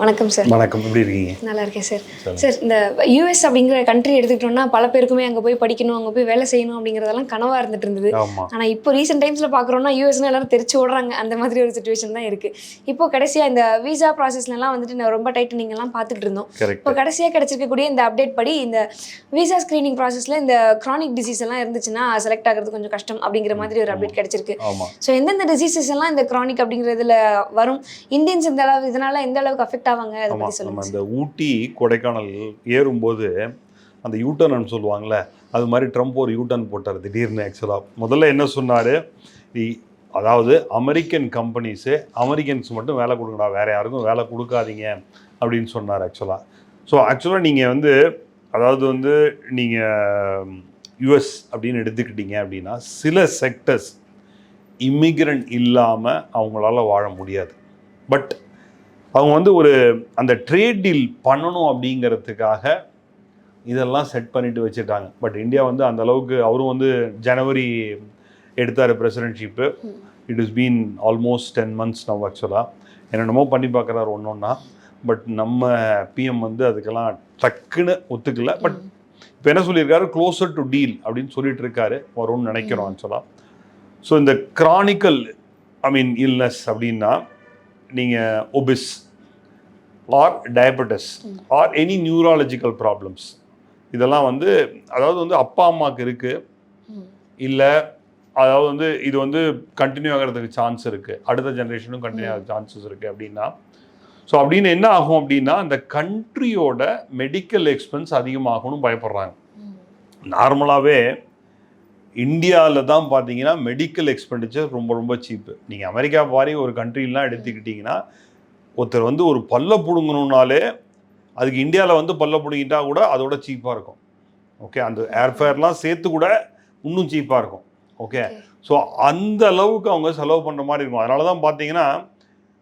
வணக்கம் சார் வணக்கம். எப்படி இருக்கீங்க? நல்லா இருக்கேன் சார் சார் இந்த யூஎஸ் அப்படிங்கிற கண்ட்ரி எடுத்துக்கிட்டோம்னா பல பேருக்குமே அங்கே போய் படிக்கணும் அங்கே போய் வேலை செய்யணும் அப்படிங்கிறதெல்லாம் கனவாக இருந்துட்டு இருந்தது. ஆனால் இப்போ ரீசெண்ட் டைம்ஸில் பார்க்குறோம்னா யூஎஸ்னு எல்லாரும் தெரிச்சு ஓடுறாங்க. அந்த மாதிரி ஒரு சுச்சுவேஷன் தான் இருக்குது இப்போ கடைசியாக இந்த விசா ப்ராசஸ்லாம் வந்துட்டு நான் ரொம்ப டைட்டனிங் எல்லாம் பார்த்துட்டு இருந்தோம். இப்போ கடைசியாக கிடைச்சிருக்கக்கூடிய இந்த அப்டேட் படி இந்த விசா ஸ்க்ரீனிங் ப்ராசஸில் இந்த க்ரானிக் டிசீஸ் எல்லாம் இருந்துச்சுன்னா செலக்ட் ஆகிறது கொஞ்சம் கஷ்டம் அப்படிங்கிற மாதிரி ஒரு அப்டேட் கிடைச்சிருக்கு. ஸோ எந்தெந்த டிசீசஸ் எல்லாம் இந்த க்ரானிக் அப்படிங்கிறதுல வரும்? இந்தியன்ஸ் இந்த அளவு இதனால எந்த அளவுக்கு அஃபெக்ட் ஆவாங்க அதை ஆமா பற்றி நம்ம இந்த ஊட்டி கொடைக்கானல் ஏறும்போது அந்த யூட்டர்ன் சொல்லுவாங்கல்ல அது மாதிரி ட்ரம்ப் ஒரு யூட்டர்ன் போட்டார் திடீர்னு ஆக்சுவலாக முதல்ல என்ன சொன்னார்? அதாவது அமெரிக்கன் கம்பெனிஸு அமெரிக்கன்ஸ் மட்டும் வேலை கொடுங்கடா வேற யாருக்கும் வேலை கொடுக்காதீங்க அப்படின்னு சொன்னார் ஆக்சுவலாக ஸோ ஆக்சுவலாக நீங்கள் வந்து அதாவது வந்து நீங்கள் யுஎஸ் அப்படின்னு எடுத்துக்கிட்டீங்க அப்படின்னா சில செக்டர்ஸ் இமிக்ரண்ட் இல்லாமல் அவங்களால வாழ முடியாது. பட் அவங்க வந்து ஒரு அந்த ட்ரேட் டீல் பண்ணணும் அப்படிங்கிறதுக்காக இதெல்லாம் செட் பண்ணிட்டு வச்சுட்டாங்க பட் இந்தியா வந்து அந்த அளவுக்கு அவரும் வந்து ஜனவரி எடுத்தார் presidentship it is been almost ten months now ஆக்சுவலாக என்னென்னமோ பண்ணி பார்க்குறாரு ஒன்று ஒன்றா பட் நம்ம பிஎம் வந்து அதுக்கெல்லாம் டக்குன்னு ஒத்துக்கல. பட் இப்போ என்ன சொல்லியிருக்காரு? க்ளோசர் டு டீல் அப்படின்னு சொல்லிட்டு இருக்காரு. வரும்னு நினைக்கிறோம் ஆக்சுவலாக ஸோ இந்த கிரானிக்கல் ஐ மீன் இல்னஸ் அப்படின்னா நீங்கள் obese or diabetes or any neurological problems இதெல்லாம் வந்து அதாவது வந்து அப்பா அம்மாவுக்கு இருக்குது இல்லை அதாவது வந்து இது வந்து கண்டினியூ ஆகிறதுக்கு சான்ஸ் இருக்குது அடுத்த ஜென்ரேஷனும் கண்டினியூ ஆக சான்சஸ் இருக்குது அப்படின்னா. ஸோ அப்படின்னு என்ன ஆகும் அப்படின்னா அந்த கண்ட்ரியோட மெடிக்கல் எக்ஸ்பென்ஸ் அதிகமாகணும்னு பயப்படுறாங்க. நார்மலாகவே இந்தியாவில் தான் பார்த்தீங்கன்னா மெடிக்கல் எக்ஸ்பெண்டிச்சர் ரொம்ப ரொம்ப சீப்பு நீங்கள் அமெரிக்கா மாதிரி ஒரு கண்ட்ரிலாம் எடுத்துக்கிட்டிங்கன்னா ஒருத்தர் வந்து ஒரு பல்ல பிடுங்கணுன்னாலே அதுக்கு இந்தியாவில் வந்து பல்ல பிடுங்கிட்டா கூட அதோட சீப்பாக இருக்கும். ஓகே அந்த ஏர்ஃபேர்லாம் சேர்த்து கூட இன்னும் சீப்பாக இருக்கும். ஓகே. ஸோ அந்த அளவுக்கு அவங்க செலவு பண்ணுற மாதிரி இருக்கும். அதனால தான் பார்த்தீங்கன்னா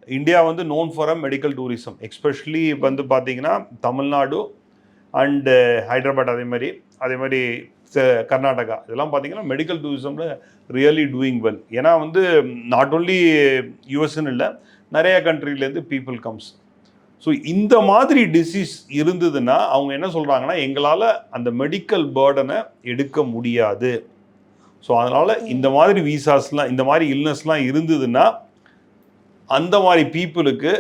இந்தியா வந்து known for a medical tourism especially வந்து பார்த்தீங்கன்னா தமிழ்நாடு அண்டு ஹைதராபாத் அதே மாதிரி. அதே மாதிரி ச- கர்நாடகா. இதெல்லாம் பார்த்தீங்கன்னா மெடிக்கல் டூரிசமில் ரியலி டூயிங் வெல் ஏன்னா வந்து நாட் ஓன்லி யூஎஸ்ன்னு இல்லை நிறைய கண்ட்ரிலேருந்து பீப்புள் கம்ஸ் ஸோ இந்த மாதிரி டிசீஸ் இருந்ததுன்னா அவங்க என்ன சொல்கிறாங்கன்னா எங்களால் அந்த மெடிக்கல் பேர்டனை எடுக்க முடியாது. ஸோ அதனால் இந்த மாதிரி விசாஸ்லாம் இந்த மாதிரி இல்னஸ்லாம் இருந்ததுன்னா அந்த மாதிரி பீப்புளுக்கு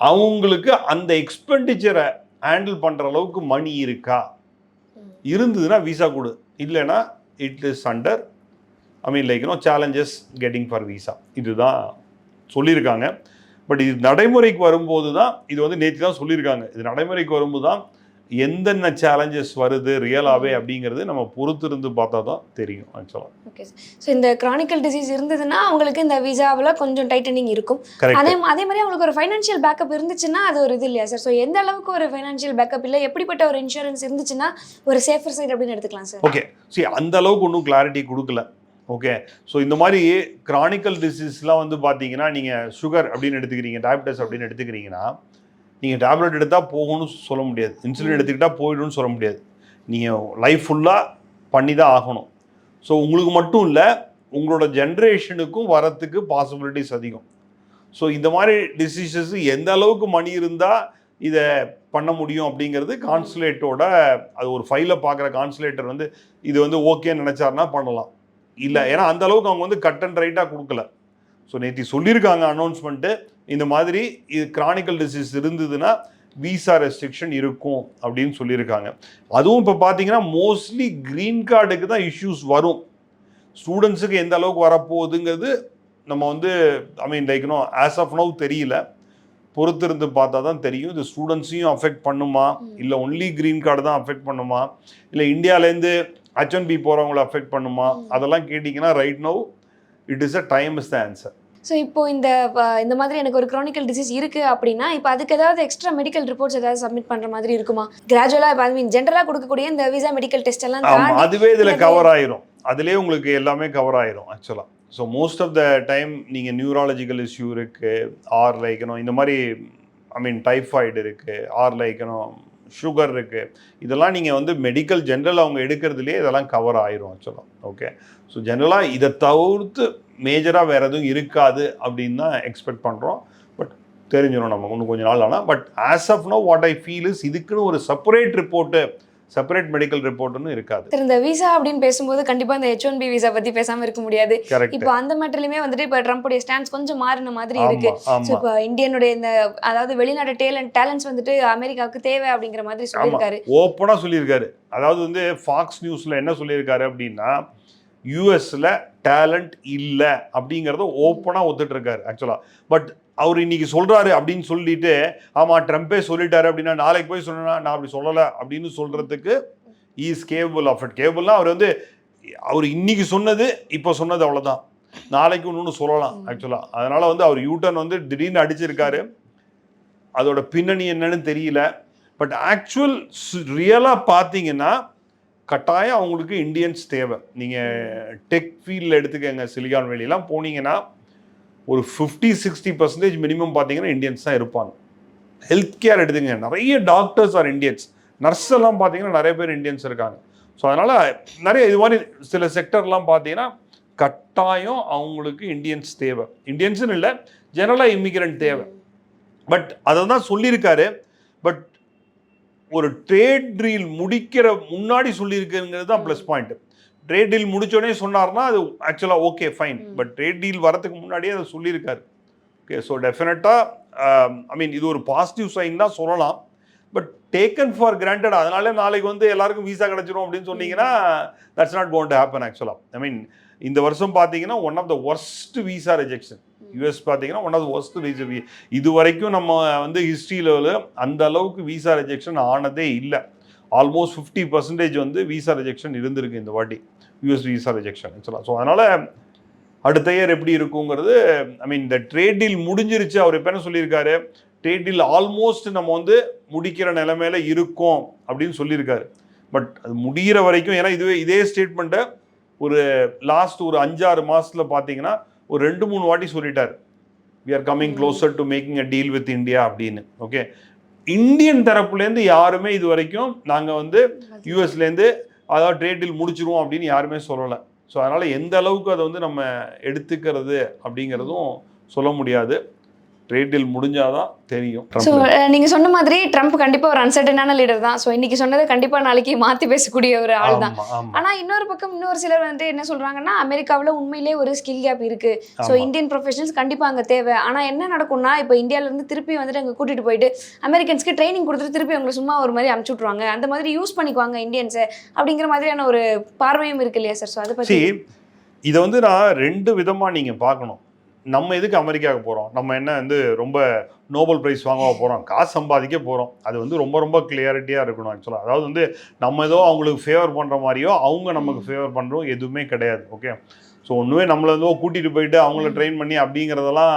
அவங்களுக்கு அந்த எக்ஸ்பெண்டிச்சரை ஹேண்டில் பண்ணுற அளவுக்கு மணி இருக்கா? இருந்ததுன்னா விசா கொடு. இல்லைன்னா it is under I mean like no challenges getting for visa இதுதான் சொல்லியிருக்காங்க. பட் இது நடைமுறைக்கு வரும்போது தான் இது வந்து நேற்று தான் சொல்லியிருக்காங்க. இது நடைமுறைக்கு வரும்போது தான் எந்தென்ன சேலஞ்சஸ் வருது ரியலாகவே அப்படிங்கிறது நம்ம பொறுத்திருந்து பார்த்தா தான் தெரியும் ஆக்சுவலாக ஓகே ஸோ இந்த கிரானிக்கல் டிசீஸ் இருந்ததுன்னா அவங்களுக்கு இந்த விசாவில் கொஞ்சம் டைட்டனிங் இருக்கும். அதே அதே மாதிரி அவங்களுக்கு ஒரு ஃபைனான்ஷியல் பேக்கப் இருந்துச்சுன்னா அது ஒரு இது இல்லையா சார் ஸோ எந்த அளவுக்கு ஒரு ஃபைனான்ஷியல் பேக்கப் இல்லை எப்படிப்பட்ட ஒரு இன்சூரன்ஸ் இருந்துச்சுன்னா ஒரு சேஃபர் சைடு அப்படின்னு எடுத்துக்கலாம் சார் ஓகே see அந்த அளவுக்கு ஒன்றும் கிளாரிட்டி கொடுக்கல. ஓகே ஸோ இந்த மாதிரி கிரானிக்கல் டிசீஸ்லாம் வந்து பார்த்தீங்கன்னா நீங்கள் சுகர் அப்படின்னு எடுத்துக்கிறீங்க டயபிட்டிஸ் அப்படின்னு எடுத்துக்கிறீங்கன்னா நீங்கள் டேப்லெட் எடுத்தால் போகும்னு சொல்ல முடியாது. இன்சுலின் எடுத்துக்கிட்டால் போயிடும்னு சொல்ல முடியாது. நீங்கள் லைஃப் ஃபுல்லாக பண்ணி தான் ஆகணும். ஸோ உங்களுக்கு மட்டும் இல்லை உங்களோட ஜென்ரேஷனுக்கும் வரத்துக்கு பாசிபிலிட்டிஸ் அதிகம். ஸோ இந்த மாதிரி டிசீசஸ் எந்த அளவுக்கு மணி இருந்தால் இதை பண்ண முடியும் அப்படிங்கிறது கான்சுலேட்டோட அது ஒரு ஃபைலை பார்க்குற கான்சுலேட்டர் வந்து இது வந்து ஓகேன்னு நினச்சாருன்னா பண்ணலாம். இல்லை ஏன்னா அந்த அளவுக்கு அவங்க வந்து கட் அண்ட் ரைட்டாக கொடுக்கல. ஸோ நேற்று சொல்லியிருக்காங்க அனௌன்ஸ்மெண்ட்டு இந்த மாதிரி இது கிரானிக்கல் டிசீஸ் இருந்ததுன்னா விசா ரெஸ்ட்ரிக்ஷன் இருக்கும் அப்படின்னு சொல்லியிருக்காங்க. அதுவும் இப்போ பார்த்தீங்கன்னா மோஸ்ட்லி க்ரீன் கார்டுக்கு தான் இஷ்யூஸ் வரும். ஸ்டூடெண்ட்ஸுக்கு எந்த அளவுக்கு வரப்போகுதுங்கிறது நம்ம வந்து I mean like no as of now தெரியல. பொறுத்திருந்து பார்த்தா தான் தெரியும். இது ஸ்டூடெண்ட்ஸையும் அஃபெக்ட் பண்ணுமா? இல்லை ஒன்லி க்ரீன் கார்டு தான் அஃபெக்ட் பண்ணுமா? இல்லை இந்தியாவிலேருந்து ஹச் ஒன் பி போகிறவங்கள அஃபெக்ட் பண்ணுமா? அதெல்லாம் கேட்டிங்கன்னா right now it is a time is the answer so இப்போ இந்த இந்த மாதிரி எனக்கு ஒரு க்ரானிக்கல் டிசீஸ் இருக்கு அப்படின்னா இப்போ அதுக்கு ஏதாவது எக்ஸ்ட்ரா மெடிக்கல் ரிப்போர்ட்ஸ் ஏதாவது சப்மிட் பண்ற மாதிரி இருக்குமா? கிராஜுவலாக ஐ மீன் ஜென்ரலாக கொடுக்கக்கூடிய இந்த விசா மெடிக்கல் டெஸ்ட் எல்லாம் அதுவே இதில் கவர் ஆயிரும். அதுலேயே உங்களுக்கு எல்லாமே கவர் ஆயிரும் ஆக்சுவலாக so most of the time நீங்கள் நியூராலஜிக்கல் இஷ்யூ இருக்குது ஆர் லைக்கணும் இந்த மாதிரி ஐ மீன் டைஃபாய்டு இருக்குது ஆர் லைக்கணும் சுகர் இருக்குது இதெல்லாம் நீங்கள் வந்து மெடிக்கல் ஜென்ரல் அவங்க எடுக்கிறதுலேயே இதெல்லாம் கவர் ஆயிரும் ஆக்சுவலாக ஓகே ஸோ ஜென்ரலாக இதை தவிர்த்து மேஜராக வேறு எதுவும் இருக்காது அப்படின்னு தான் எக்ஸ்பெக்ட் பண்ணுறோம் பட் தெரிஞ்சிடும் நமக்கு இன்னும் கொஞ்ச நாள் ஆனால் but as of now what I feel is இதுக்குன்னு ஒரு செப்பரேட் ரிப்போர்ட்டு செப்பரேட் மெடிக்கல் ரிப்போர்ட்னு இருக்காது. இந்த விசா அப்படின்னு பேசும்போது கண்டிப்பா இந்த ஹெச் ஒன் பி விசா பத்தி பேசாம இருக்க முடியாது. இப்போ அந்த மேட்டர்லயுமே வந்துட்டு இப்போ ட்ரம்ப்புடைய ஸ்டாண்ட்ஸ் கொஞ்சம் மாறின மாதிரி இருக்கு. இப்போ இந்தியனுடைய இந்த அதாவது வெளிநாட்டு டேலண்ட் டேலண்ட்ஸ் வந்துட்டு அமெரிக்காவுக்கு தேவை அப்படிங்கிற மாதிரி சொல்லியிருக்காரு. ஓப்பனா சொல்லியிருக்காரு. அதாவது வந்து ஃபாக்ஸ் நியூஸ்ல என்ன சொல்லியிருக்காரு அப்படின்னா யூஎஸில் டேலண்ட் இல்லை அப்படிங்கிறத ஓப்பனாக ஒத்துட்ருக்காரு ஆக்சுவலாக பட் அவர் இன்னைக்கு சொல்கிறாரு அப்படின்னு சொல்லிட்டு ஆமாம் ட்ரம்ப்பே சொல்லிட்டாரு அப்படின்னா நாளைக்கு போய் சொன்னா நான் அப்படி சொல்லலை அப்படின்னு சொல்கிறதுக்கு இஸ் கேபிள் ஆஃப் இட் கேபிள்னா அவர் வந்து அவர் இன்னைக்கு சொன்னது இப்போ சொன்னது அவ்வளோதான் நாளைக்கு இன்னொன்று சொல்லலாம் ஆக்சுவலாக அதனால் வந்து அவர் யூட்டர்ன் வந்து திடீர்னு அடிச்சிருக்காரு. அதோட பின்னணி என்னன்னு தெரியல. பட் ஆக்சுவல் ரியலாக பார்த்தீங்கன்னா கட்டாயம் அவங்களுக்கு இந்தியன்ஸ் தேவை. நீங்கள் டெக் ஃபீல்டில் எடுத்துக்கங்க சிலிகான் வேலியெல்லாம் போனீங்கன்னா ஒரு ஃபிஃப்டி சிக்ஸ்டி பர்சன்டேஜ் மினிமம் பார்த்தீங்கன்னா இந்தியன்ஸ் தான் இருப்பாங்க. ஹெல்த் கேர் எடுத்துங்க நிறைய டாக்டர்ஸ் ஆர் இந்தியன்ஸ் நர்ஸ் எல்லாம் பார்த்தீங்கன்னா நிறைய பேர் இந்தியன்ஸ் இருக்காங்க. ஸோ அதனால் நிறைய இது மாதிரி சில செக்டர்லாம் பார்த்தீங்கன்னா கட்டாயம் அவங்களுக்கு இந்தியன்ஸ் தேவை. இந்தியன்ஸ்னு இல்லை ஜெனரலாக இமிகிரண்ட் தேவை. பட் அதை தான் சொல்லியிருக்காரு. பட் ஒரு ட்ரேட் டீல் முடிக்கிற முன்னாடி சொல்லியிருக்குங்கிறது தான் ப்ளஸ் பாயிண்ட் ட்ரேட் டீல் முடிச்சோடனே சொன்னார்னா அது ஆக்சுவலாக okay fine. But trade deal வரதுக்கு முன்னாடியே அதை சொல்லியிருக்காரு. ஓகே ஸோ டெஃபினட்டாக ஐ மீன் இது ஒரு பாசிட்டிவ் சைன் தான் சொல்லலாம். பட் டேக்கன் ஃபார் கிராண்டட் அதனால நாளைக்கு வந்து எல்லாருக்கும் வீசா கிடச்சிரும் அப்படின்னு சொன்னீங்கன்னா that's not cone to happen ஆக்சுவலாக ஐ மீன் இந்த வருஷம் பார்த்தீங்கன்னா one of the worst visa rejection US பார்த்தீங்கன்னா ஒன் ஆஃப் த ஒர்ஸ்ட் இது வரைக்கும் நம்ம வந்து ஹிஸ்ட்ரி அந்த அளவுக்கு விசா ரிஜெக்ஷன் ஆனதே இல்லை. ஆல்மோஸ்ட் ஃபிஃப்டி பர்சன்டேஜ் வந்து விசா ரிஜெக்ஷன் இருந்திருக்கு இந்த வாட்டி. யூஎஸ் விசா ரிஜெக்ஷன் ஆக்சுவலாக ஸோ அதனால் அடுத்த இயர் எப்படி இருக்குங்கிறது ஐ மீன் இந்த ட்ரேட் டீல் முடிஞ்சிருச்சு. அவர் இப்போ என்ன சொல்லியிருக்காரு? ட்ரேட் டீல் ஆல்மோஸ்ட் நம்ம வந்து முடிக்கிற நிலைமையில இருக்கோம் அப்படின்னு சொல்லியிருக்காரு. பட் அது முடிகிற வரைக்கும் ஏன்னா இதுவே இதே ஸ்டேட்மெண்ட்டை ஒரு லாஸ்ட் ஒரு அஞ்சாறு மாதத்தில் பார்த்தீங்கன்னா ஒரு ரெண்டு மூணு வாட்டி சொல்லிட்டார். We are coming closer to making a deal with India அப்படின்னு. ஓகே இந்தியன் தரப்புலேருந்து யாருமே இது வரைக்கும் நாங்கள் வந்து யூஎஸ்லேருந்து அதாவது ட்ரேட் டீல் முடிச்சிருவோம் அப்படின்னு யாருமே சொல்லலை. ஸோ அதனால் எந்த அளவுக்கு அதை வந்து நம்ம எடுத்துக்கிறது அப்படிங்கிறதும் சொல்ல முடியாது. ட்ரேட் டீல் முடிஞ்சாதான் தெரியும். ஸோ நீங்க சொன்ன மாதிரி ட்ரம்ப் கண்டிப்பா ஒரு அன்சர்டனான லீடர் தான். ஸோ இன்னைக்கு சொன்னதை கண்டிப்பா நாளைக்கு மாத்தி பேசக்கூடிய ஒரு ஆள் தான். ஆமா ஆமா. ஆனா இன்னொரு பக்கம் இன்னொரு சிலர் வந்து என்ன சொல்றாங்கன்னா அமெரிக்காவுல உண்மையிலே ஒரு ஸ்கில் கேப் இருக்கு. ஸோ. இந்தியன் ப்ரொஃபஷனல்ஸ் கண்டிப்பா அங்க தேவை. ஆனா என்ன நடக்கும்னா இப்போ இந்தியால இருந்து திருப்பி வந்துட்டு அங்க கூட்டிட்டு போயிட்டு அமெரிக்கன்ஸ்க்கு ட்ரைனிங் கொடுத்துட்டு திருப்பி அவங்களை சும்மா ஒரு மாதிரி அமுச்சு விட்ருவாங்க அந்த மாதிரி யூஸ் பண்ணிக்குவாங்க இந்தியன்ஸை அப்படிங்கிற மாதிரியான ஒரு பார்வையும் இருக்கு இல்லையா சார் ஸோ அதை பத்தி சி இதை வந்து நான் ரெண்டு விதமாக நீங்கள் பார்க்கணும். நம்ம எதுக்கு அமெரிக்காவுக்கு போகிறோம் நம்ம என்ன வந்து ரொம்ப நோபல் ப்ரைஸ் வாங்க போகிறோம் காசு சம்பாதிக்க போகிறோம் அது வந்து ரொம்ப ரொம்ப கிளியாரிட்டியாக இருக்கணும் ஆக்சுவலாக அதாவது வந்து நம்ம ஏதோ அவங்களுக்கு ஃபேவர் பண்ணுற மாதிரியோ அவங்க நமக்கு ஃபேவர் பண்ணுறோம் எதுவுமே கிடையாது. ஓகே ஸோ ஒன்றுமே நம்மளை வந்து கூட்டிகிட்டு போயிட்டு அவங்கள ட்ரெயின் பண்ணி அப்படிங்கிறதெல்லாம்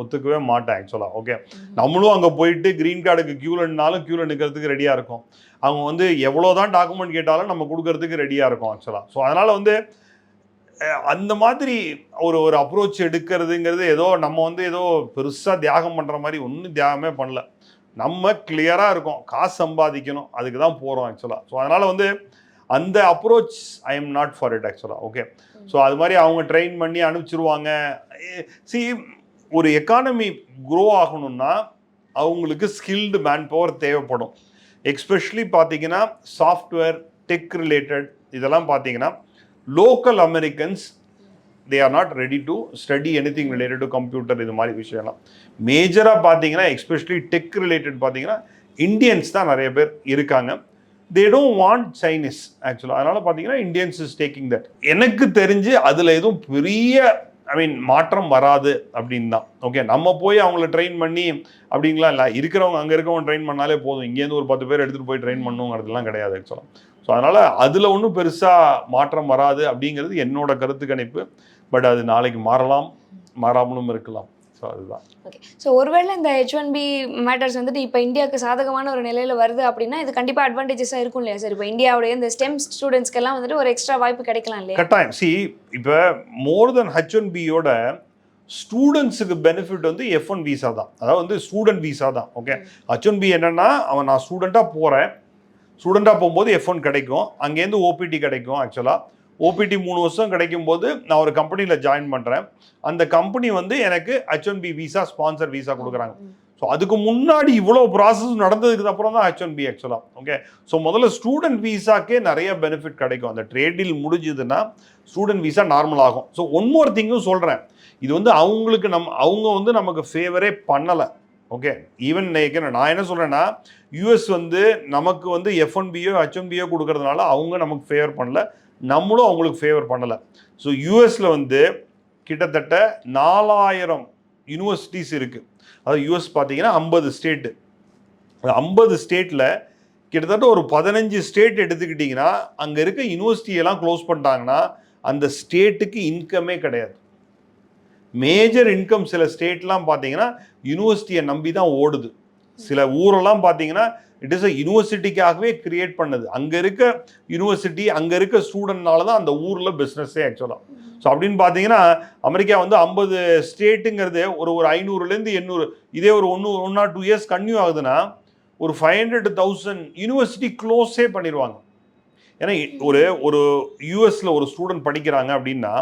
ஒத்துக்கவே மாட்டேன் ஆக்சுவலாக ஓகே நம்மளும் அங்கே போயிட்டு க்ரீன் கார்டுக்கு க்யூலன்னாலும் க்யூவில் நிற்கிறதுக்கு ரெடியாக இருக்கும். அவங்க வந்து எவ்வளோ தான் டாக்குமெண்ட் கேட்டாலும் நம்ம கொடுக்கறதுக்கு ரெடியாக இருக்கும் ஆக்சுவலாக ஸோ அதனால் வந்து அந்த மாதிரி ஒரு ஒரு அப்ரோச் எடுக்கிறதுங்கிறது ஏதோ நம்ம வந்து ஏதோ பெருசாக தியாகம் பண்ணுற மாதிரி ஒன்றும் தியாகமே பண்ணல. நம்ம கிளியராக இருக்கோம். காசு சம்பாதிக்கணும். அதுக்கு தான் போகிறோம் ஆக்சுவலாக ஸோ அதனால் வந்து அந்த approach I am not for it ஆக்சுவலாக ஓகே ஸோ அது மாதிரி அவங்க ட்ரெயின் பண்ணி அனுப்பிச்சிருவாங்க. சி ஒரு எக்கானமி க்ரோ ஆகணும்னா அவங்களுக்கு ஸ்கில்டு மேன் பவர் தேவைப்படும். எக்ஸ்பெஷலி பார்த்தீங்கன்னா சாஃப்ட்வேர் டெக் ரிலேட்டட் இதெல்லாம் பார்த்தீங்கன்னா local Americans they are not ready to study anything related to computer இது மாதிரி விஷயம்லாம். மேஜராக பார்த்தீங்கன்னா எஸ்பெஷலி டெக் ரிலேட்டட் பார்த்தீங்கன்னா இந்தியன்ஸ் தான் நிறைய பேர் இருக்காங்க. தே டோன்ட் வாண்ட் சைனீஸ் ஆக்சுவலாக அதனால் பார்த்தீங்கன்னா இந்தியன்ஸ் இஸ் டேக்கிங் தட் எனக்கு தெரிஞ்சு அதில் எதுவும் பெரிய ஐ மீன் மாற்றம் வராது அப்படின்னு தான். ஓகே நம்ம போய் அவங்கள ட்ரெயின் பண்ணி அப்படிங்களா? இல்லை இருக்கிறவங்க அங்கே இருக்கவங்க ட்ரெயின் பண்ணாலே போதும். இங்கேருந்து ஒரு பத்து பேர் எடுத்துகிட்டு போய் ட்ரெயின் பண்ணுங்கிறதுலாம் கிடையாது ஆக்சுவலாக ஸோ அதனால் அதில் ஒன்றும் பெருசாக மாற்றம் வராது அப்படிங்கிறது என்னோட கருத்து கணிப்பு. பட் அது நாளைக்கு மாறலாம் மாறாமலும் இருக்கலாம். ஸோ அதுதான். ஓகே ஸோ ஒருவேளை இந்த ஹெச் ஒன் பி மேட்டர்ஸ் வந்துட்டு இப்போ இந்தியாவுக்கு சாதகமான ஒரு நிலையில வருது அப்படின்னா இது கண்டிப்பாக அட்வான்டேஜஸாக இருக்கும் இல்லையா? சார் இப்போ இந்தியாவுடைய இந்த ஸ்டெம் ஸ்டூடெண்ட்ஸ்க்கெல்லாம் வந்துட்டு ஒரு எக்ஸ்ட்ரா வாய்ப்பு கிடைக்கலாம் இல்லையா? கட்டாயம். சி இப்போ மோர் தென் ஹச் ஒன் பியோட ஸ்டூடெண்ட்ஸுக்கு பெனிஃபிட் வந்து எஃப் ஒன் விசா தான். அதாவது வந்து ஸ்டூடெண்ட் விசா தான். ஓகே ஹச் ஒன் பி என்னன்னா அவன் நான் ஸ்டூடெண்ட்டாக போகிறேன் ஸ்டூடெண்ட்டாக போகும்போது எஃப் ஒன் கிடைக்கும். அங்கேருந்து ஓபிடி கிடைக்கும் ஆக்சுவலாக ஓபிடி மூணு வருஷம் கிடைக்கும் போது நான் ஒரு கம்பெனியில் ஜாயின் பண்ணுறேன் அந்த கம்பெனி வந்து எனக்கு H one B visa sponsor visa கொடுக்குறாங்க. ஸோ அதுக்கு முன்னாடி இவ்வளோ ப்ராசஸ் நடந்ததுக்கு அப்புறம் தான் ஹெச் ஒன் பி ஆக்சுவலாக ஓகே ஸோ முதல்ல ஸ்டூடெண்ட் விசாக்கே நிறைய பெனிஃபிட் கிடைக்கும். அந்த ட்ரேட் டீல் முடிஞ்சுதுன்னா ஸ்டூடெண்ட் விசா நார்மல் ஆகும். ஸோ ஒன் மோர் திங்கும் சொல்கிறேன் இது வந்து அவங்களுக்கு நம் அவங்க வந்து நமக்கு ஃபேவரே பண்ணலை. ஓகே ஈவன் நான் என்ன சொல்கிறேன்னா யூஎஸ் வந்து நமக்கு வந்து எஃப் ஒன் பியோ ஹெச் ஒன் பியோ கொடுக்கறதுனால அவங்க நமக்கு ஃபேவர் பண்ணல. நம்மளும் அவங்களுக்கு ஃபேவர் பண்ணலை. ஸோ யூஎஸில் வந்து கிட்டத்தட்ட நாலாயிரம் யூனிவர்சிட்டிஸ் இருக்குது அதாவது யூஎஸ் பார்த்தீங்கன்னா ஐம்பது ஸ்டேட்டு ஐம்பது ஸ்டேட்டில் கிட்டத்தட்ட ஒரு பதினஞ்சு ஸ்டேட் எடுத்துக்கிட்டிங்கன்னா அங்கே இருக்க யூனிவர்சிட்டியெல்லாம் க்ளோஸ் பண்ணிட்டாங்கன்னா அந்த ஸ்டேட்டுக்கு இன்கமே கிடையாது. மேஜர் இன்கம் சில ஸ்டேட்லாம் பார்த்தீங்கன்னா யூனிவர்சிட்டியை நம்பி தான் ஓடுது. சில ஊரெல்லாம் பார்த்தீங்கன்னா இட் இஸ் அ யூனிவர்சிட்டிக்காகவே கிரியேட் பண்ணுது. அங்கே இருக்க யூனிவர்சிட்டி அங்கே இருக்க ஸ்டூடெண்ட்னால தான் அந்த ஊரில் பிஸ்னஸே ஆக்சுவலாக ஸோ அப்படின்னு பார்த்தீங்கன்னா அமெரிக்கா வந்து ஐம்பது ஸ்டேட்டுங்கிறது ஒரு ஒரு ஐநூறுலேருந்து எண்ணூறு இதே ஒரு ஒன்று one or two years continue ஆகுதுன்னா ஒரு ஃபைவ் ஹண்ட்ரட் தௌசண்ட் யூனிவர்சிட்டி க்ளோஸே பண்ணிடுவாங்க ஏன்னா ஒரு ஒரு யூஎஸில் ஒரு ஸ்டூடெண்ட் படிக்கிறாங்க அப்படின்னா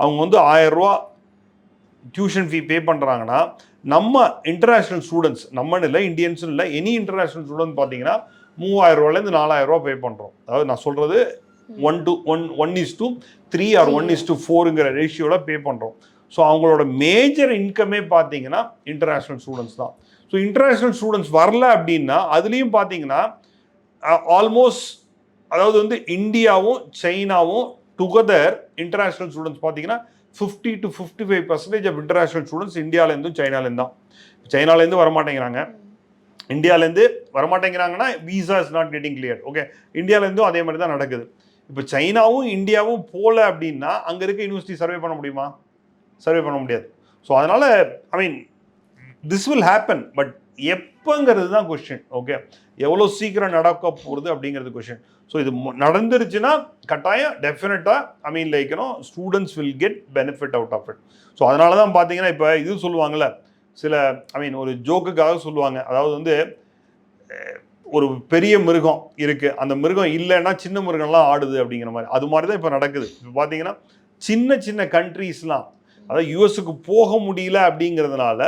அவங்க வந்து ஆயிரம் ரூபா டியூஷன் ஃபீ பே பண்ணுறாங்கன்னா நம்ம இன்டர்நேஷ்னல் ஸ்டூடெண்ட்ஸ் நம்மன்னு இல்லை இந்தியன்ஸ் இல்லை எனி இன்டர்நேஷ்னல் ஸ்டூடெண்ட் பார்த்தீங்கன்னா மூவாயிரம் ரூபாலேருந்து நாலாயிரம் ரூபா பே பண்ணுறோம் அதாவது நான் சொல்கிறது one to one one is to three or one is to ஃபோருங்கிற ரேஷியோவில் பே பண்ணுறோம் ஸோ அவங்களோட மேஜர் இன்கமே பார்த்தீங்கன்னா இன்டர்நேஷ்னல் ஸ்டூடெண்ட்ஸ் தான். ஸோ இன்டர்நேஷ்னல் ஸ்டூடெண்ட்ஸ் வரல அப்படின்னா அதுலேயும் பார்த்தீங்கன்னா ஆல்மோஸ்ட் அதாவது வந்து இந்தியாவும் சைனாவும் டுகெதர் இன்டர்நேஷ்னல் ஸ்டூடெண்ட்ஸ் பார்த்தீங்கன்னா fifty to fifty five percentage of international students இந்தியாவிலேருந்தும் சைனாலேருந்து தான் சைனாலேருந்து வரமாட்டேங்கிறாங்க. இந்தியாவிலேருந்து வரமாட்டேங்கிறாங்கன்னா visa is not getting clear okay இந்தியாவிலேருந்தும் அதே மாதிரி தான் நடக்குது. இப்போ சைனாவும் இந்தியாவும் போகல அப்படின்னா அங்கே இருக்க யூனிவர்சிட்டி சர்வே பண்ண முடியுமா? சர்வே பண்ண முடியாது. ஸோ அதனால் I mean this will happen but எப்போங்கிறது தான் கொஸ்டின் ஓகே எவ்வளோ சீக்கிரம் நடக்க போகிறது அப்படிங்கிறது கொஸ்டின் ஸோ இது நடந்துருச்சுன்னா கட்டாயம் டெஃபினட்டாக I mean like you know students will get benefit out of it so அதனால தான் பார்த்தீங்கன்னா இப்போ இது சொல்லுவாங்கள்ல சில ஐ மீன் ஒரு ஜோக்குக்காக சொல்லுவாங்க. அதாவது வந்து ஒரு பெரிய மிருகம் இருக்குது அந்த மிருகம் இல்லைன்னா சின்ன மிருகம்லாம் ஆடுது அப்படிங்கிற மாதிரி. அது மாதிரி தான் இப்போ நடக்குது. இப்போ பார்த்தீங்கன்னா சின்ன சின்ன கண்ட்ரீஸ்லாம் அதாவது யூஎஸுக்கு போக முடியல அப்படிங்கிறதுனால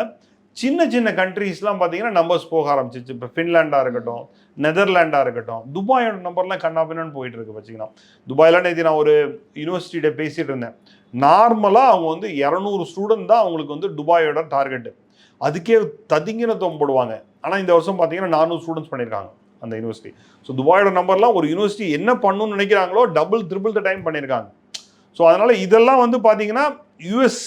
சின்ன சின்ன கண்ட்ரீஸ்லாம் பார்த்தீங்கன்னா நம்பர்ஸ் போக ஆரம்பிச்சிச்சு இப்போ ஃபின்லாண்டாக இருக்கட்டும் நெதர்லாண்டாக இருக்கட்டும் துபாயோட நம்பர்லாம் கண்ணாபின்னு போயிட்டு இருக்கு வச்சுங்கன்னா துபாயில் நேற்று நான் ஒரு யூனிவர்சிட்டிகிட்ட பேசிகிட்டு இருந்தேன். நார்மலாக அவங்க வந்து இரநூறு ஸ்டூடெண்ட் தான் அவங்களுக்கு வந்து துபாயோட டார்கெட்டு அதுக்கே ததிங்கினத்துவம் போடுவாங்க. ஆனால் இந்த வருஷம் பார்த்தீங்கன்னா நானூறு ஸ்டூடெண்ட்ஸ் பண்ணியிருக்காங்க அந்த யூனிவர்சிட்டி ஸோ துபாயோட நம்பர்லாம் ஒரு யூனிவர்சிட்டி என்ன பண்ணணும்னு நினைக்கிறாங்களோ டபுள் ட்ரிபிள் த டைம் பண்ணியிருக்காங்க. ஸோ அதனால் இதெல்லாம் வந்து பார்த்தீங்கன்னா யூஎஸ்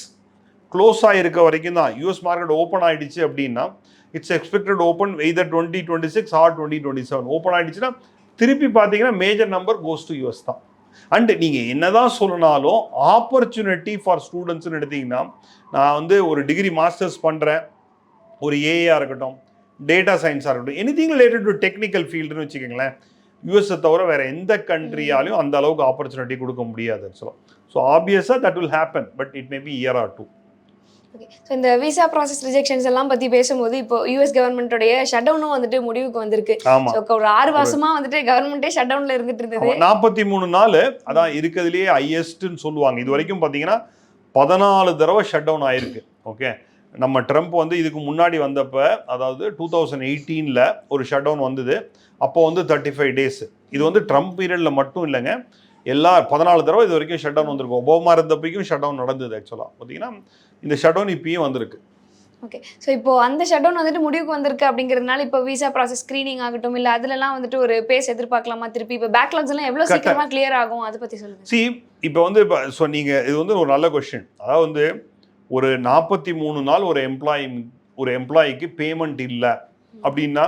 க்ளோஸ் ஆகிருக்க வரைக்கும் தான் யூஎஸ் மார்க்கெட் ஓப்பன் ஆயிடுச்சு அப்படின்னா it's expected open either twenty twenty six or twenty twenty seven open ஆயிடுச்சுன்னா திருப்பி பார்த்தீங்கன்னா major number goes to US தான். அண்ட் நீங்கள் என்னதான் சொல்லனாலும் ஆப்பர்ச்சுனிட்டி ஃபார் ஸ்டூடெண்ட்ஸ்னு எடுத்தீங்கன்னா நான் வந்து ஒரு டிகிரி மாஸ்டர்ஸ் பண்ணுறேன் ஒரு ஏஏஆ இருக்கட்டும் டேட்டா சயின்ஸாக இருக்கட்டும் எனிதிங் ரிலேட்டட் டு டெக்னிக்கல் ஃபீல்டுன்னு வச்சுக்கோங்களேன் யூஎஸ்ஸை தவிர வேறு எந்த கண்ட்ரியாலையும் அந்த அளவுக்கு ஆப்பர்ச்சுனிட்டி கொடுக்க முடியாது ஆக்சுவலாக ஸோ ஆப்வியஸாக that will happen but it may be year or two so இந்த விசா ப்ராசஸ் ரிஜெக்ஷன்ஸ் எல்லாம் பற்றி பேசும்போது இப்போ யூஎஸ் கவர்மெண்ட்டோடைய ஷட் டவுனும் வந்துட்டு முடிவுக்கு வந்திருக்கு. ஒரு ஆறு மாசமா வந்துட்டு கவர்மெண்ட்டே ஷட் டவுன்ல இருந்துட்டு இருந்தது. நாற்பத்தி மூணு நாள் அதான் இருக்கிறதுலேயே ஹையஸ்ட்னு சொல்லுவாங்க. இது வரைக்கும் பார்த்தீங்கன்னா பதினாலு தடவை ஷட் டவுன் ஆயிருக்கு. ஓகே நம்ம ட்ரம்ப் வந்து இதுக்கு முன்னாடி வந்தப்ப அதாவது டூ தௌசண்ட் எயிட்டீனில் ஒரு ஷட் டவுன் வந்தது. அப்போ வந்து தேர்ட்டி ஃபைவ் டேஸ் இது வந்து ட்ரம்ப் பீரியடில் மட்டும் இல்லைங்க. எல்லா பதினாலு தடவை இது வரைக்கும் ஷட் டவுன் வந்திருக்கும். ஒபாமா இருந்தப்பைக்கும் ஷட் டவுன் நடந்தது ஆக்சுவலாக பார்த்தீங்கன்னா இந்த ஷட் டவுன் இப்பயும் வந்திருக்கு. ஓகே ஸோ இப்போ அந்த ஷட் டவுன் வந்துட்டு முடிவுக்கு வந்திருக்கு அப்படிங்கிறதுனால இப்போ விசா ப்ராசஸ் ஸ்க்ரீனிங் ஆகட்டும் இல்லை அதுலலாம் வந்துட்டு ஒரு பேஸ் எதிர்பார்க்கலாமா திருப்பி? இப்போ பேக்லாக்ஸ் எல்லாம் எவ்வளோ கரெக்டா. சீக்கிரமா கிளியர் ஆகும்? அதை பற்றி சொல்லுங்க. சி இப்போ வந்து இப்போ ஸோ நீங்கள் இது வந்து ஒரு நல்ல கொஷின் அதாவது வந்து ஒரு நாற்பத்தி மூணு நாள் ஒரு எம்ப்ளாயி ஒரு எம்ப்ளாயிக்கு பேமெண்ட் இல்லை அப்படின்னா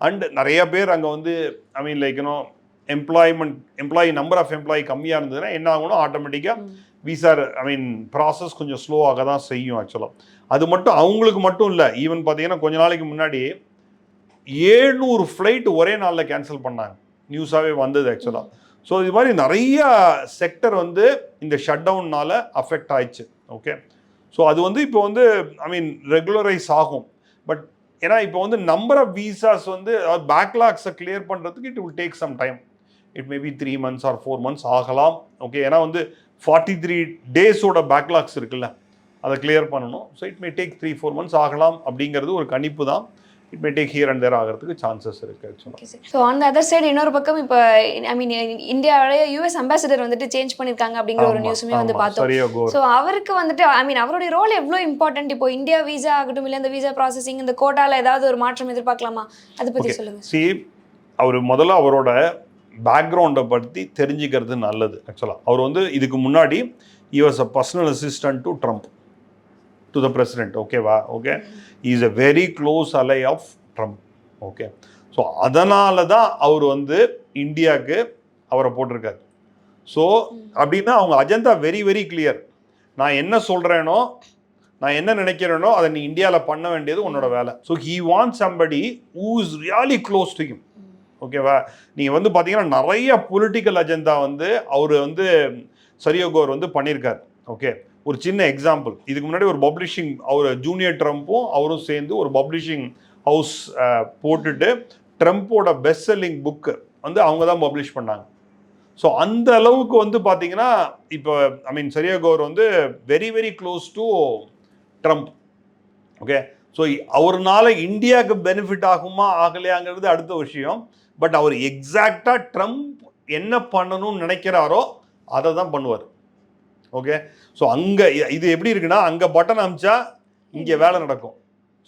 அண்ட் நிறைய பேர் அங்கே வந்து I mean like you know employment employee number of employee கம்மியாக இருந்ததுன்னா என்ன ஆகணும் ஆட்டோமேட்டிக்காக விசா ஐ மீன் ப்ராசஸ் கொஞ்சம் ஸ்லோவாக தான் செய்யும் ஆக்சுவலாக அது மட்டும் அவங்களுக்கு மட்டும் இல்லை ஈவன் பார்த்தீங்கன்னா கொஞ்ச நாளைக்கு முன்னாடி ஏழ்நூறு ஃப்ளைட் ஒரே நாளில் கேன்சல் பண்ணாங்க. நியூஸாகவே வந்தது ஆக்சுவலாக ஸோ இது மாதிரி நிறைய செக்டர் வந்து இந்த ஷட் டவுன்னால அஃபெக்ட் ஆயிடுச்சு ஓகே ஸோ அது வந்து இப்போ வந்து ஐ மீன் ரெகுலரைஸ் ஆகும். பட் ஏன்னா இப்போ வந்து நம்பர் ஆஃப் விசாஸ் வந்து பேக்லாக்ஸை கிளியர் பண்ணுறதுக்கு it will take some time it maybe three months or four months ஆகலாம். ஓகே ஏன்னா வந்து ஃபார்ட்டி த்ரீ டேஸோட பேக்லாக்ஸ் இருக்குல்ல. அதை கிளியர் பண்ணணும். So it may take three four months ஆகலாம் அப்படிங்கிறது ஒரு கணிப்பு தான். It may take here and there ஆகிறதுக்கு சான்சஸ் இருக்குது ஆக்சுவலாக ஸோ அந்த அதர் சைடு இன்னொரு பக்கம் இப்போ ஐ மீன் இந்தியாவுடைய யூஎஸ் அம்பாசிடர் வந்துட்டு சேஞ்ச் பண்ணியிருக்காங்க அப்படிங்கிற ஒரு நியூஸுமே வந்து பார்த்தோம். ஸோ அவருக்கு வந்துட்டு ஐ மீன் அவருடைய ரோல் எவ்வளோ இம்பார்ட்டன்ட் இப்போ இந்தியா வீசா ஆகட்டும் இல்லை இந்த வீசா ப்ராசஸிங் இந்த கோட்டால ஏதாவது ஒரு மாற்றம் எதிர்பார்க்கலாமா? அதை பற்றி Okay. சொல்லுங்க சி அவர் முதல்ல அவரோட பேக்ரவுண்டை பற்றி தெரிஞ்சுக்கிறது நல்லது ஆக்சுவலாக அவர் வந்து இதுக்கு முன்னாடி he a personal assistant to Trump to the president ஓகேவா okay is a very close ally of Trump okay so அதனால தான் அவர் வந்து இந்தியாவுக்கு அவரை போட்டிருக்காரு. ஸோ அப்படின்னா அவங்க அஜெண்டா வெரி வெரி கிளியர் நான் என்ன சொல்கிறேனோ நான் என்ன நினைக்கிறேனோ அதை நீ இந்தியாவில் பண்ண வேண்டியது உன்னோட வேலை. So he want somebody who is really close to him ஓகேவா? நீங்கள் வந்து பார்த்தீங்கன்னா நிறைய பொலிட்டிக்கல் அஜெண்டா வந்து அவர் வந்து சரியோகோர் வந்து பண்ணியிருக்காரு. ஓகே? ஒரு சின்ன எக்ஸாம்பிள் இதுக்கு முன்னாடி ஒரு பப்ளிஷிங் அவர் ஜூனியர் ட்ரம்ப்பும் அவரும் சேர்ந்து ஒரு பப்ளிஷிங் ஹவுஸ் போட்டுட்டு ட்ரம்ப்போட பெஸ்ட் செல்லிங் புக்கு வந்து அவங்க தான் பப்ளிஷ் பண்ணாங்க. ஸோ அந்த அளவுக்கு வந்து பார்த்தீங்கன்னா இப்போ ஐ மீன் சரியகோர் வந்து very very close to Trump. Okay? So அவர்னால இந்தியாவுக்கு பெனிஃபிட் ஆகுமா ஆகலையாங்கிறது அடுத்த விஷயம். பட் அவர் எக்ஸாக்டாக ட்ரம்ப் என்ன பண்ணணும்னு நினைக்கிறாரோ அதை தான் பண்ணுவார். ஓகே? ஸோ அங்கே இது எப்படி இருக்குன்னா அங்கே பட்டன் அமிச்சா இங்கே வேலை நடக்கும்.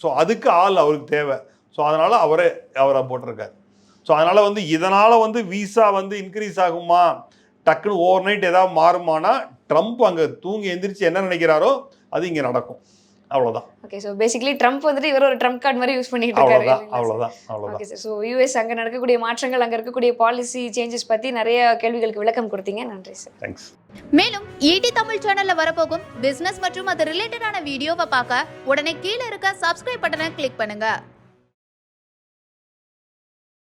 ஸோ அதுக்கு ஆள் அவருக்கு தேவை. ஸோ அதனால் அவரே அவரை போட்டிருக்காரு. ஸோ அதனால் வந்து இதனால் வந்து விசா வந்து இன்க்ரீஸ் ஆகுமா? டக்குன்னு ஓவர் நைட் ஏதாவது மாறுமானா ட்ரம்ப் அங்கே தூங்கி எந்திரிச்சு என்ன நினைக்கிறாரோ அது இங்கே நடக்கும். அவ்வளோதான் ஓகே ஸோ பேசிக்கலி ட்ரம்ப் வந்துட்டு இவர் ஒரு ட்ரம்ப் கார்டு மாதிரி யூஸ் பண்ணிட்டு இருக்காரு. அவ்வளோதான் அவ்வளோதான் ஓகே சார் ஸோ யூஎஸ் அங்கே நடக்கக்கூடிய மாற்றங்கள் அங்கே இருக்கக்கூடிய பாலிசி சேஞ்சஸ் பற்றி நிறைய கேள்விகளுக்கு விளக்கம் கொடுத்தீங்க. நன்றி சார் தேங்க்ஸ் மேலும் ஈடி தமிழ் சேனல்ல வரப்போகும் பிசினஸ் மற்றும் அது ரிலேட்டடான வீடியோவை பார்க்க உடனே கீழே இருக்க சப்ஸ்கிரைப் பட்டனை கிளிக் பண்ணுங்க.